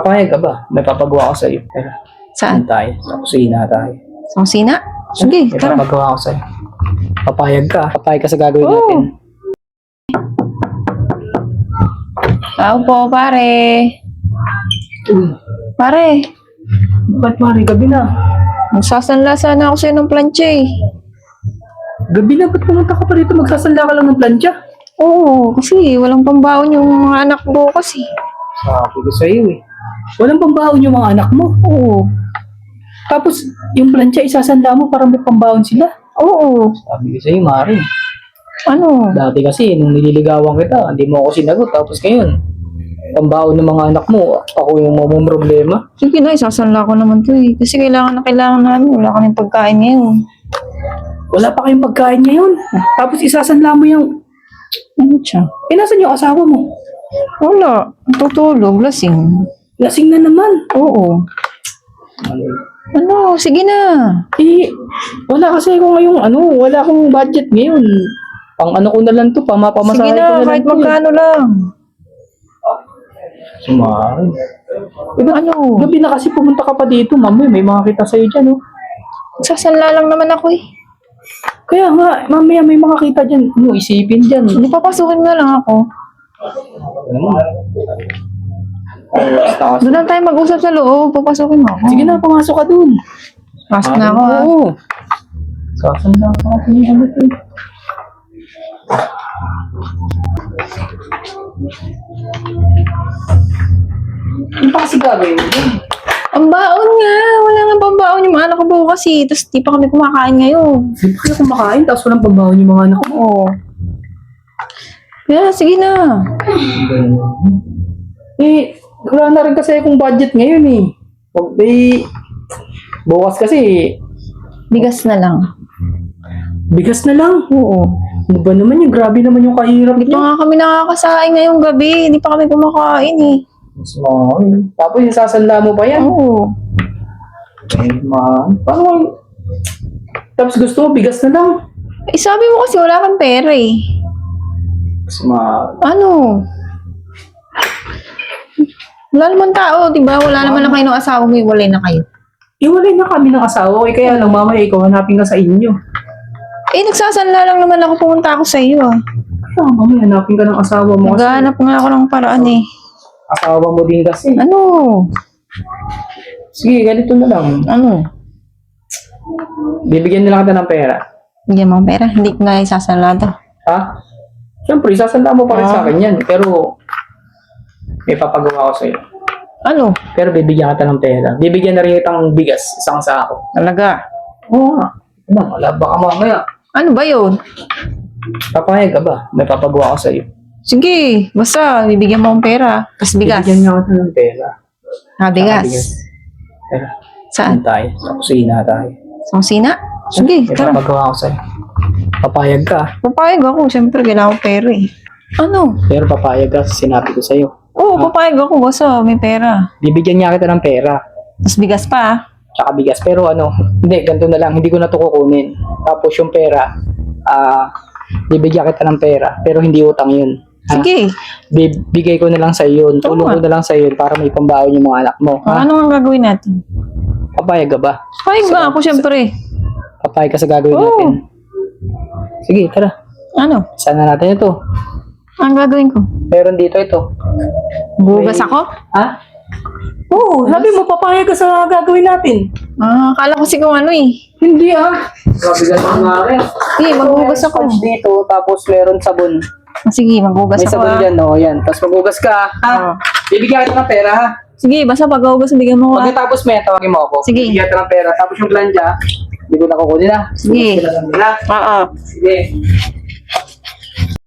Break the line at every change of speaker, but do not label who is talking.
Papayag ka ba? May papagawa ko sa'yo. Pero,
Saan?
saan tayo? Sa kusina tayo.
Sa kusina? Sige,
May
tara.
papagawa ko sa'yo. Papayag ka. Papayag ka sa gagawin
Oo.
natin.
Tao po, pare. Pare,
Ba't mari? Gabi na.
magsasanla sana ako sa'yo ng plancha eh.
Gabi na. Ba't pumunta ka pa rito? Magsasanda ka lang ng plancha.
Oo, kasi walang pambaon yung mga anak ko kasi.
Sabi ko sa'yo eh. Walang pambaon yung mga anak mo.
Oo.
Tapos, yung plancha isasanda mo para may pambaon sila.
Oo.
Sabi ko sa'yo, Mari.
Ano?
Dati kasi, nung nililigawan kita, hindi mo ako sinagot. Tapos ngayon, pambaon ng mga anak mo, ako yung mamong problema.
Sige na, isasanla ko naman to eh. Kasi kailangan na kailangan namin. Wala kaming pagkain ngayon.
Wala pa kayong pagkain ngayon. Tapos isasanla mo yung...
Ano siya?
Eh, nasan yung asawa mo?
Wala. Tutulog, lasing.
Lasing na naman.
Oo. Ano? Sige na.
Eh, wala kasi ako ngayong ano, wala akong budget ngayon. Pang ano ko na lang to, pamapamasahe
Sige
ko na
na,
lang
kahit
to. eh.
magkano lang.
Sumari. Diba,
Ano?
gabi na kasi pumunta ka pa dito, mami, may mga kita sa'yo dyan, oh.
Sasanla lang naman ako eh.
Kaya nga, mamaya may mga kita dyan, ano, isipin dyan.
Hindi papasukin mo lang ako.
Basta
Doon lang tayo mag-usap sa loob. Papasukin mo ako.
Sige na, pumasok ka dun.
Pasok na ako ah.
Oo. Sasanda ka natin yung ano to. Ano pa kasi gagawin?
Ang baon nga. Wala nga pambaon yung mga anak ko bukas eh. Tapos di pa kami kumakain ngayon.
Di ba kayo kumakain tapos walang pambaon yung mga anak mo?
Oo. Kaya sige na.
Eh, wala na rin kasi akong budget ngayon eh. Pag eh, bukas kasi,
Bigas na lang.
bigas na lang.
Oo.
Ano ba naman yung grabe naman yung kahirap
Hindi pa
niya.
nga kami nakakasain ngayong gabi. Hindi pa kami kumakain eh.
Small. Tapos yung sasanda mo pa yan.
Oo.
Eh, ma, paano? Tapos gusto mo bigas na lang.
Eh sabi mo kasi wala kang pera eh.
Smart.
Ano? Wala naman tao, di ba? Wala naman na kayo ng asawa mo, wala na kayo.
Iwalay na kami ng asawa ko. Eh, kaya lang mamaya ikaw hanapin ka sa inyo.
Eh, nagsasanla lang naman ako, pumunta ako sa iyo ah.
Kaya mamaya hanapin ka ng asawa mo. Kasi
Naghahanap nga ako ng paraan eh.
asawa mo din kasi.
Ano?
Sige, ganito na lang.
Ano?
Bibigyan nila kita ng pera.
Bigyan mo pera, hindi ko na isasanla to.
Ha? Siyempre, sasanda mo pa rin
Ah.
sa akin yan. Pero, may papagawa ko sa'yo.
Ano?
Pero bibigyan kita ng pera. Bibigyan na rin kitang bigas, isang sako.
Talaga?
Oo nga. Ano, wala baka mamaya.
Ano ba yun?
Papayag ka ba? May papagawa ko sa'yo.
Sige, basta bibigyan mo ng pera. Tapos bigas.
Bibigyan niya kita ng pera.
Ha, bigas.
bigas. Pera.
Saan?
Saan tayo? Sa kusina tayo.
Sa kusina? Sige,
May
tara.
papagawa ko sa'yo. Papayag ka.
Papayag ako, siyempre kailangan ko pera eh. Ano?
Pero papayag ka, sinabi ko sa'yo.
Oo, papayag ako, basta may pera.
Bibigyan niya kita ng pera.
Tapos bigas pa ah.
Tsaka bigas. Pero ano, hindi, ganito na lang. Hindi ko na ito kukunin. Tapos yung pera, ah, bibigyan kita ng pera. Pero hindi utang yun. Ha?
Sige.
Bibigay ko na lang sa yun. Tulong
Oo.
ko na lang sa yun para may pambaon yung mga anak mo.
Ah,
Ha?
ano ang gagawin natin?
Papayag ka ba?
Papayag ba ako, siyempre.
Papayag ka sa gagawin
Oo.
natin. Sige, tara.
Ano?
Sana natin ito.
Ang gagawin ko?
Meron dito ito.
Bugas ako?
Ha? Oo, sabi mo papayag ka sa gagawin natin.
Ah, akala ko si kung ano eh.
Hindi ah. Naman nga rin.
Sige, magbugas ako.
Sponge dito, tapos meron sabon.
Ah, Sige, magbugas
May
ako
sabon
ah.
dyan, oh, yan. Tapos maghugas ka, ha?
Oo.
Bibigyan kita ng pera, ha?
Sige, basta pag-ugas, bigyan mo ko ah.
Pagkatapos may tawagin mo ako.
Sige.
Bibigyan kita ng pera. Tapos yung planja, hindi ko na kukunin, ha?
Sige.
Na lang, ha?
Oo.
Sige.